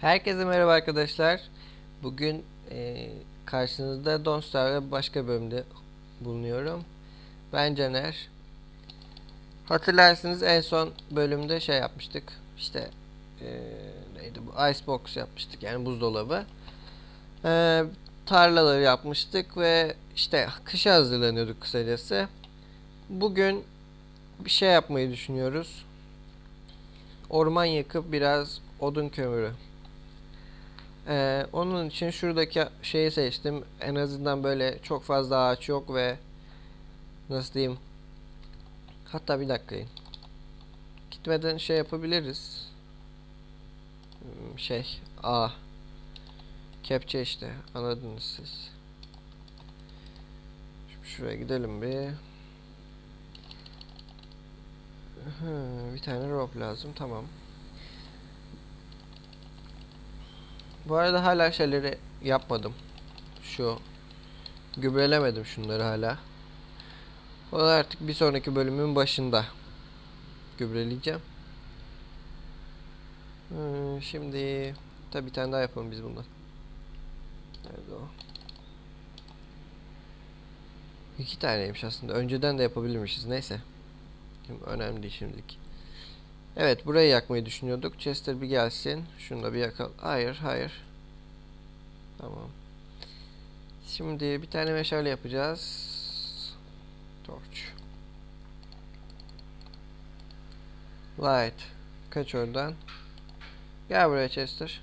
Herkese merhaba arkadaşlar. Bugün e, karşınızda Don't Starve'da başka bölümde bulunuyorum. Ben Caner. Hatırlarsınız en son bölümde şey yapmıştık. İşte e, neydi bu? Icebox yapmıştık yani buzdolabı. E, tarlaları yapmıştık ve işte kışa hazırlanıyorduk kısacası. Bugün bir şey yapmayı düşünüyoruz. Orman yakıp biraz odun kömürü ee, onun için şuradaki şeyi seçtim. En azından böyle çok fazla ağaç yok ve nasıl diyeyim? Hatta bir dakika. Gitmeden şey yapabiliriz. Hmm, Şey, A. Kepçe işte. Anladınız siz. Şimdi şuraya gidelim bir. Hı, bir tane rope lazım. Tamam. Bu arada hala şeyleri yapmadım. Şu gübrelemedim şunları hala. O da artık bir sonraki bölümün başında gübreleyeceğim. Hmm, şimdi tabi bir tane daha yapalım biz bundan. Nerede o? İki taneymiş aslında. Önceden de yapabilirmişiz. Neyse. Şimdi önemli değil şimdilik. Evet burayı yakmayı düşünüyorduk. Chester bir gelsin. Şunu da bir yakal. Hayır hayır. Tamam. Şimdi bir tane meşale yapacağız. Torch. Light. Kaç oradan. Gel buraya Chester.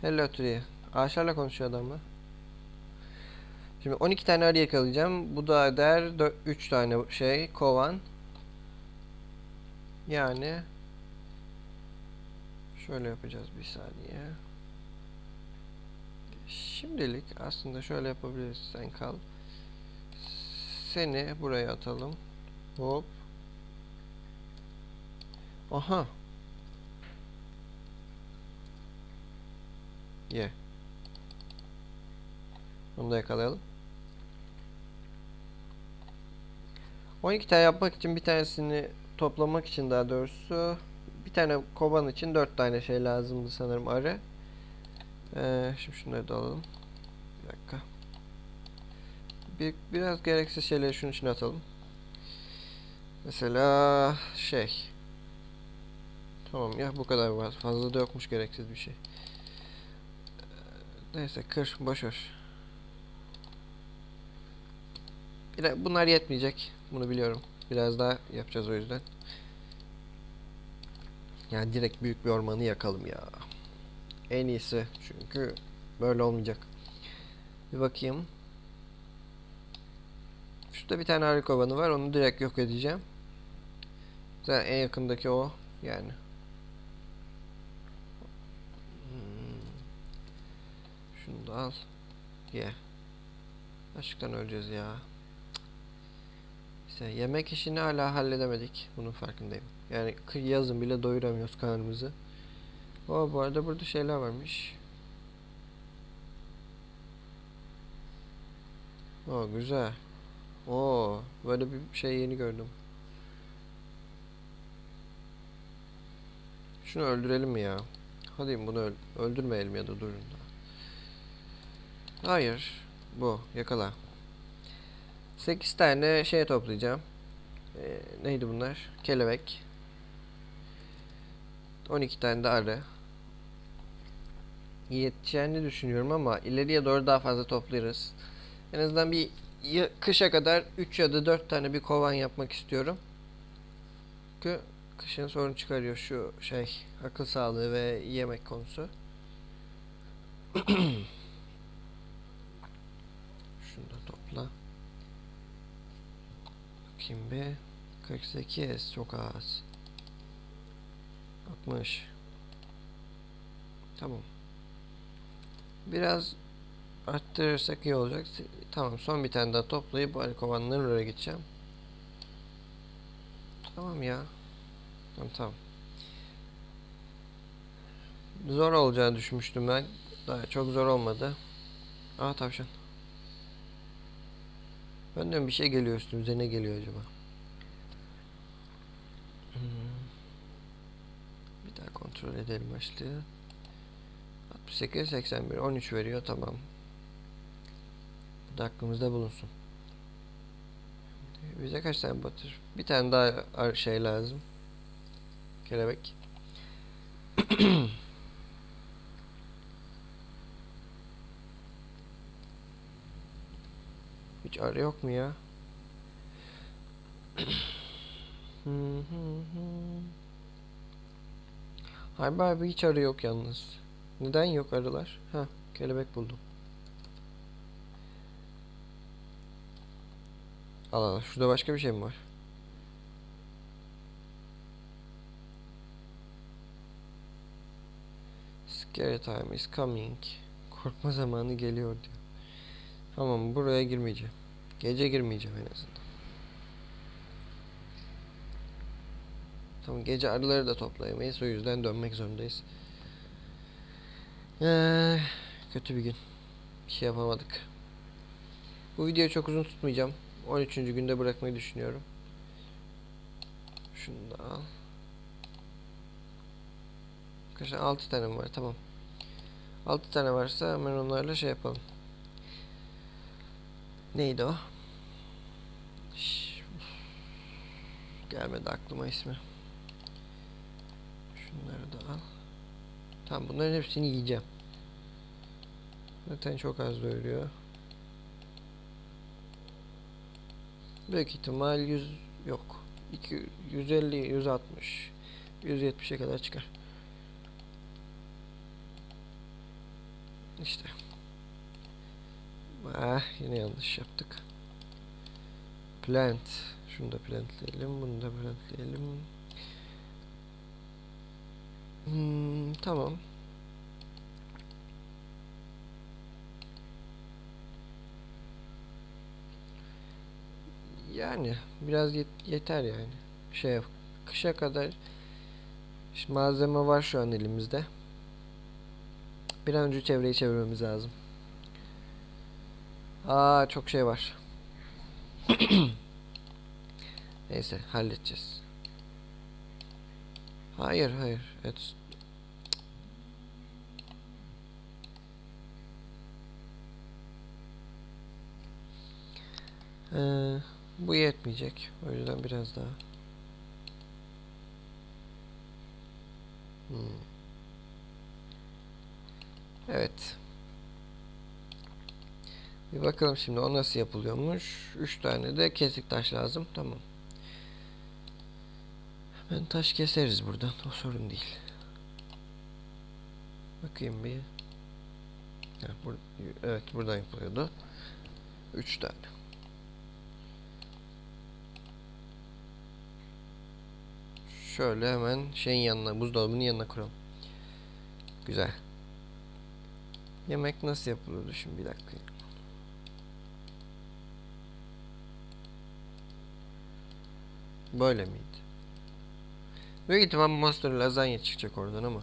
Hello Tree. Ağaçlarla konuşuyor adamla. Şimdi 12 tane arı yakalayacağım. Bu da eder 3 tane şey kovan. Yani şöyle yapacağız bir saniye. Şimdilik aslında şöyle yapabiliriz. Sen kal. Seni buraya atalım. Hop. Aha. Ye. Yeah. Bunu da yakalayalım. 12 tane yapmak için bir tanesini toplamak için daha doğrusu bir tane kovan için 4 tane şey lazımdı sanırım arı. Ee, şimdi şunları da alalım. Bir dakika. Bir, biraz gereksiz şeyleri şunun içine atalım. Mesela şey. Tamam ya bu kadar var. Fazla da yokmuş gereksiz bir şey. Neyse kır boşver. Bunlar yetmeyecek. Bunu biliyorum. Biraz daha yapacağız o yüzden. Yani direkt büyük bir ormanı yakalım ya. En iyisi. Çünkü böyle olmayacak. Bir bakayım. Şurada bir tane harika kovanı var. Onu direkt yok edeceğim. Zaten en yakındaki o. Yani. Hmm. Şunu da al. Ye. Yeah. Açlıktan öleceğiz ya. İşte yemek işini hala halledemedik. Bunun farkındayım. Yani yazın bile doyuramıyoruz karnımızı. O bu arada burada şeyler varmış. O güzel. O böyle bir şey yeni gördüm. Şunu öldürelim mi ya? Hadi bunu öl öldürmeyelim ya da durun. Hayır. Bu yakala. 8 tane şey toplayacağım. Ee, neydi bunlar? Kelebek. 12 tane de arı. Yeteceğini düşünüyorum ama ileriye doğru daha fazla toplarız. En azından bir kışa kadar 3 ya da 4 tane bir kovan yapmak istiyorum. Çünkü kışın sorun çıkarıyor şu şey akıl sağlığı ve yemek konusu. Şunu da topla. Bakayım bir. 48 çok az. 60. Tamam. Biraz arttırırsak iyi olacak. Tamam son bir tane daha toplayıp balkovanların oraya gideceğim. Tamam ya. Tamam tamam. Zor olacağını düşünmüştüm ben. Daha çok zor olmadı. Aa tavşan. Ben diyorum bir şey geliyor üstümüze ne geliyor acaba? Hmm. kontrol edelim başlığı. 68, 81, 13 veriyor. Tamam. Bu da aklımızda bulunsun. Bize kaç tane batır? Bir tane daha şey lazım. Kelebek. Hiç arı yok mu ya? Harbi harbi hiç arı yok yalnız. Neden yok arılar? Ha, kelebek buldum. Al al. Şurada başka bir şey mi var? Scary time is coming. Korkma zamanı geliyor diyor. Tamam buraya girmeyeceğim. Gece girmeyeceğim en azından. Tamam gece arıları da toplayamayız. O yüzden dönmek zorundayız. Ee, kötü bir gün. Bir şey yapamadık. Bu videoyu çok uzun tutmayacağım. 13. günde bırakmayı düşünüyorum. Şunu da al. Arkadaşlar 6 tane var? Tamam. 6 tane varsa hemen onlarla şey yapalım. Neydi o? Gelmedi aklıma ismi. Şunları da al. Tamam bunların hepsini yiyeceğim. Zaten çok az doyuruyor. Büyük ihtimal 100 yok. 2 150 160 170'e kadar çıkar. İşte. Ah yine yanlış yaptık. Plant. Şunu da plantleyelim. Bunu da plantleyelim. Hmm, tamam. Yani biraz yet- yeter yani. Şey kışa kadar işte malzeme var şu an elimizde. Bir an önce çevreyi çevirmemiz lazım. Aa çok şey var. Neyse halledeceğiz. Hayır hayır. Evet. Ee, bu yetmeyecek. O yüzden biraz daha. Hmm. Evet. Bir bakalım şimdi o nasıl yapılıyormuş. 3 tane de kesik taş lazım. Tamam. Hemen taş keseriz buradan. O sorun değil. Bakayım bir. Ha, bur evet buradan yapılıyordu. 3 tane. Şöyle hemen şeyin yanına, buzdolabının yanına kuralım. Güzel. Yemek nasıl yapılıyordu şimdi bir dakika. Böyle miydi? Büyük ihtimal Monster lazanya çıkacak oradan ama.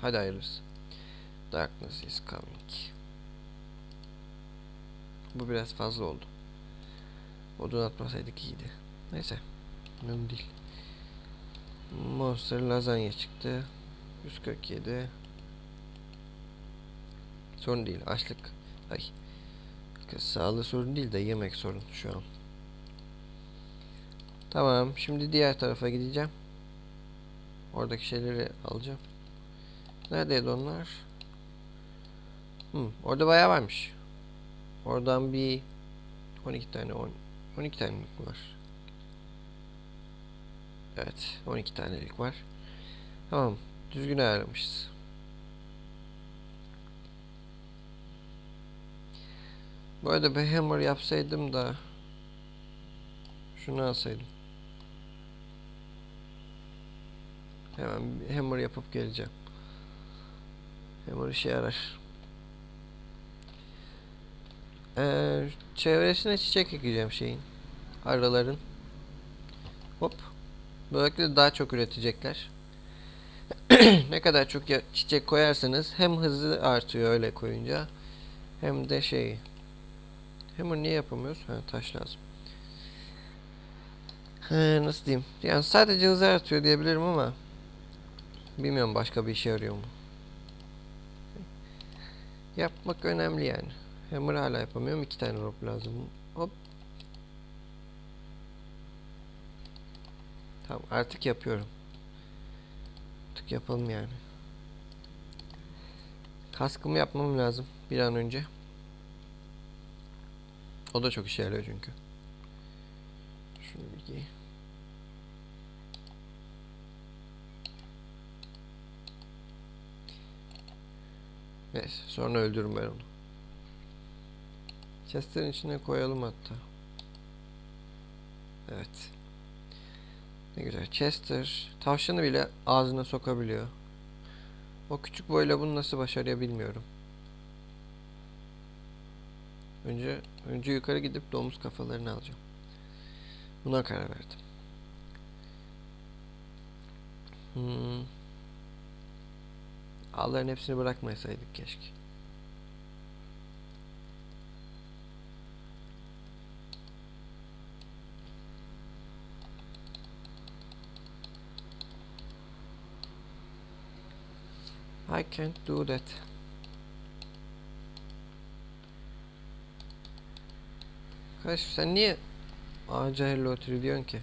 Hadi hayırlısı. Darkness is coming. Bu biraz fazla oldu. Odun atmasaydık iyiydi. Neyse. Önemli değil. Monster lazanya çıktı. 147. Sorun değil. Açlık. Ay. Sağlığı sorun değil de yemek sorun şu an. Tamam. Şimdi diğer tarafa gideceğim. Oradaki şeyleri alacağım. Neredeydi onlar? Hmm, orada bayağı varmış. Oradan bir 12 tane 10 12 tane var. Evet, 12 tanelik var. Tamam, düzgün ayarlamışız. Bu arada bir hammer yapsaydım da şunu alsaydım. Hemen hammer yapıp geleceğim. Hammer işe yarar. Ee, çevresine çiçek ekeceğim şeyin. Arıların. Hop. Böylelikle daha çok üretecekler. ne kadar çok çiçek koyarsanız hem hızlı artıyor öyle koyunca hem de şey Hammer niye yapamıyoruz? Ha, taş lazım. He, nasıl diyeyim? Yani sadece hızı artıyor diyebilirim ama Bilmiyorum başka bir işe yarıyor mu. Yapmak önemli yani. Hammer hala yapamıyorum. iki tane rope lazım. Hop. Tamam artık yapıyorum. Artık yapalım yani. Kaskımı yapmam lazım bir an önce. O da çok işe yarıyor çünkü. Şunu bir giy. Neyse sonra öldürürüm ben onu. Chester'ın içine koyalım hatta. Evet. Ne güzel. Chester tavşanı bile ağzına sokabiliyor. O küçük boyla bunu nasıl başarıyor bilmiyorum. Önce önce yukarı gidip domuz kafalarını alacağım. Buna karar verdim. Hmm. Ağların hepsini bırakmasaydık keşke. I can't do that. Kardeş sen niye ağaca hello tree diyorsun ki?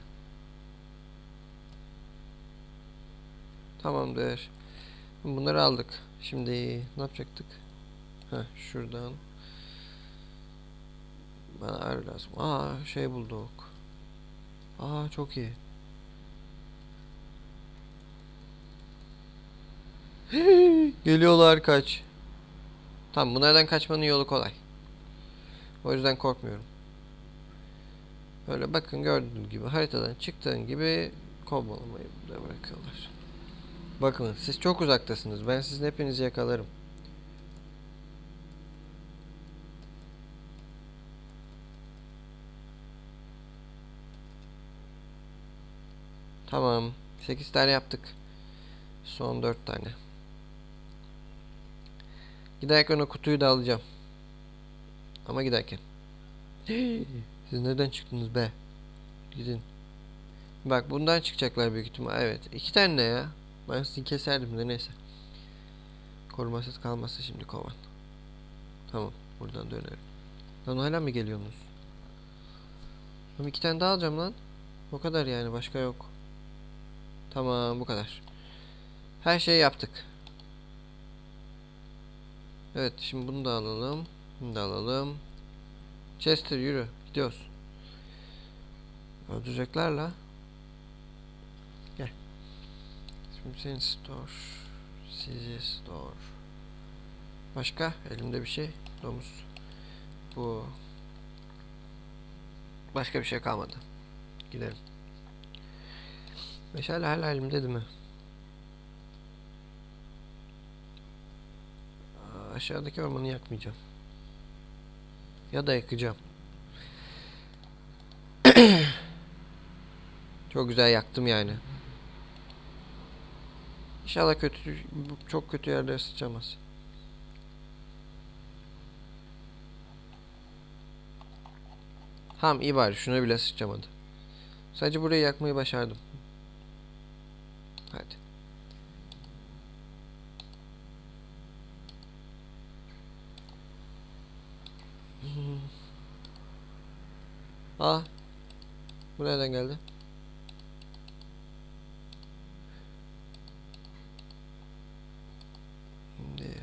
Tamamdır. Bunları aldık. Şimdi ne yapacaktık? Heh şuradan. Bana ağrı lazım. Aa şey bulduk. Aa çok iyi. Geliyorlar kaç. Tamam bunlardan kaçmanın yolu kolay. O yüzden korkmuyorum. Böyle bakın gördüğünüz gibi haritadan çıktığın gibi kovalamayı da bırakıyorlar. Bakın siz çok uzaktasınız. Ben sizin hepinizi yakalarım. Tamam. 8 tane yaptık. Son 4 tane. Giderken o kutuyu da alacağım. Ama giderken. Siz nereden çıktınız be? Gidin. Bak bundan çıkacaklar büyük ihtimal. Evet. iki tane ne ya? Ben sizi keserdim de neyse. Korumasız kalması şimdi kovan. Tamam. Buradan dönerim. Lan hala mı geliyorsunuz? Oğlum iki tane daha alacağım lan. O kadar yani. Başka yok. Tamam bu kadar. Her şeyi yaptık. Evet şimdi bunu da alalım. Bunu da alalım. Chester yürü. Gidiyoruz. Öldürecekler la. Gel. Şimdi senin store. Sizi store. Başka? Elimde bir şey. Domuz. Bu. Başka bir şey kalmadı. Gidelim. Meşale hala elimde değil mi? Aşağıdaki ormanı yakmayacağım. Ya da yakacağım. Çok güzel yaktım yani. İnşallah kötü çok kötü yerlere sıçamaz. Tamam iyi bari şuna bile sıçamadı. Sadece burayı yakmayı başardım. Hadi. Aa. Bu nereden geldi? Şimdi.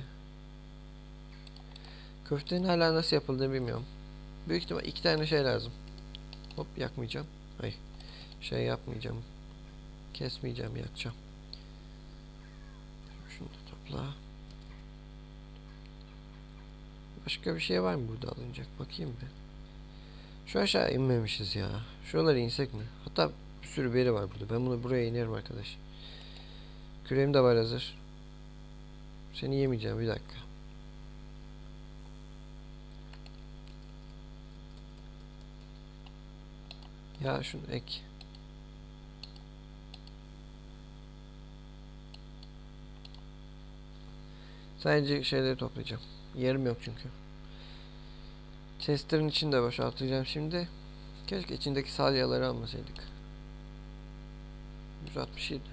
Köftenin hala nasıl yapıldığını bilmiyorum. Büyük ihtimal iki tane şey lazım. Hop yakmayacağım. Ay. Şey yapmayacağım. Kesmeyeceğim yakacağım. Şunu da topla. Başka bir şey var mı burada alınacak? Bakayım bir. Şu aşağı inmemişiz ya. Şuralara insek mi? Hatta bir sürü beri var burada. Ben bunu buraya inerim arkadaş. Küreğim de var hazır. Seni yemeyeceğim bir dakika. Ya şunu ek. Sadece şeyleri toplayacağım. Yerim yok çünkü. Chester'ın içini de boşaltacağım şimdi. Keşke içindeki salyaları almasaydık. 167.